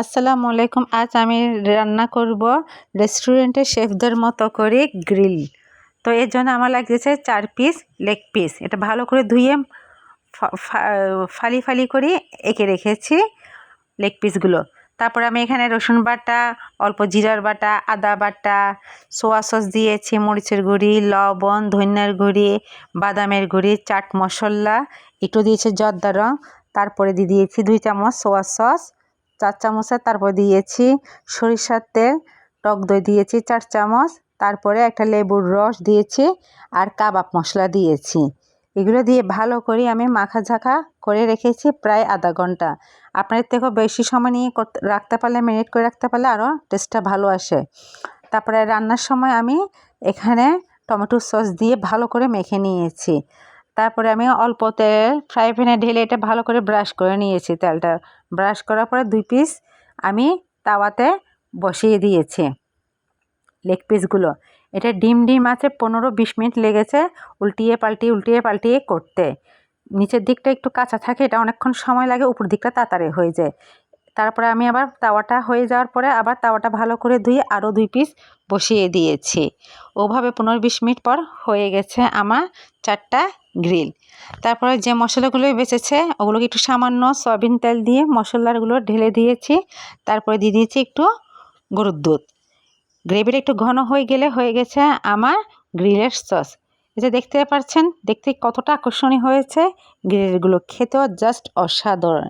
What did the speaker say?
আসসালামু আলাইকুম, আজ আমি রান্না করব রেস্টুরেন্টের শেফদের মতো করে গ্রিল। তো এর জন্য আমার লাগতেছে চার পিস লেগ পিস। এটা ভালো করে ধুয়ে ফালি ফালি করে এঁকে রেখেছি লেগ পিসগুলো। তারপর আমি এখানে রসুন বাটা, অল্প জিরার বাটা, আদা বাটা, সোয়া সস দিয়েছি, মরিচের গুঁড়ি, লবণ, ধনিয়ার গুঁড়ি, বাদামের গুঁড়ি, চাট মশলা, একটু দিয়েছি জর্দা রং, তারপরে দিয়ে দিয়েছি দুই চামচ সোয়া সস চার চামচের তারপর দিয়েছি সরিষার তেল, টক দই দিয়েছি চার চামচ, তারপরে একটা লেবুর রস দিয়েছি আর কাবাব মশলা দিয়েছি। এগুলো দিয়ে ভালো করে আমি মাখা ঝাঁকা করে রেখেছি প্রায় আধা ঘণ্টা। আপনার থেকেও বেশি সময় নিয়ে রাখতে পারলে মিনিট করে রাখতে পারলে আরও টেস্টটা ভালো আসে। তারপরে রান্নার সময় আমি এখানে টমেটো সস দিয়ে ভালো করে মেখে নিয়েছি। তারপরে আমি অল্প তেল ফ্রাই প্যানে ঢেলে এটা ভালো করে ব্রাশ করে নিয়েছি তেলটা। ব্রাশ করার পরে দুই পিস আমি তাওয়াতে বসিয়ে দিয়েছি লেগ পিসগুলো এটা ডিম ডিম আছে, পনেরো বিশ মিনিট লেগেছে উল্টিয়ে পাল্টিয়ে উল্টিয়ে পাল্টিয়ে করতে। নিচের দিকটা একটু কাঁচা থাকে, এটা অনেকক্ষণ সময় লাগে, উপর দিকটা তাড়াতাড়ি হয়ে যায়। তারপরে আমি আবার তাওয়াটা হয়ে যাওয়ার পরে আবার তাওয়াটা ভালো করে ধুয়ে আরও দুই পিস বসিয়ে দিয়েছি। ওভাবে পনেরো বিশ মিনিট পর হয়ে গেছে আমার চারটা গ্রিল তারপরে যে মশলাগুলো বেঁচেছে, ওগুলোকে একটু সামান্য সয়াবিন তেল দিয়ে মশলাগুলো ঢেলে দিয়েছি। তারপরে দিয়ে দিয়েছি একটু গরুর দুধ। গ্রেভিটা একটু ঘন হয়ে গেলে হয়ে গেছে আমার গ্রিলের সস। এই যে দেখতে পাচ্ছেন, দেখতে কতটা আকর্ষণীয় হয়েছে। গ্রিলগুলো খেতেও জাস্ট অসাধারণ।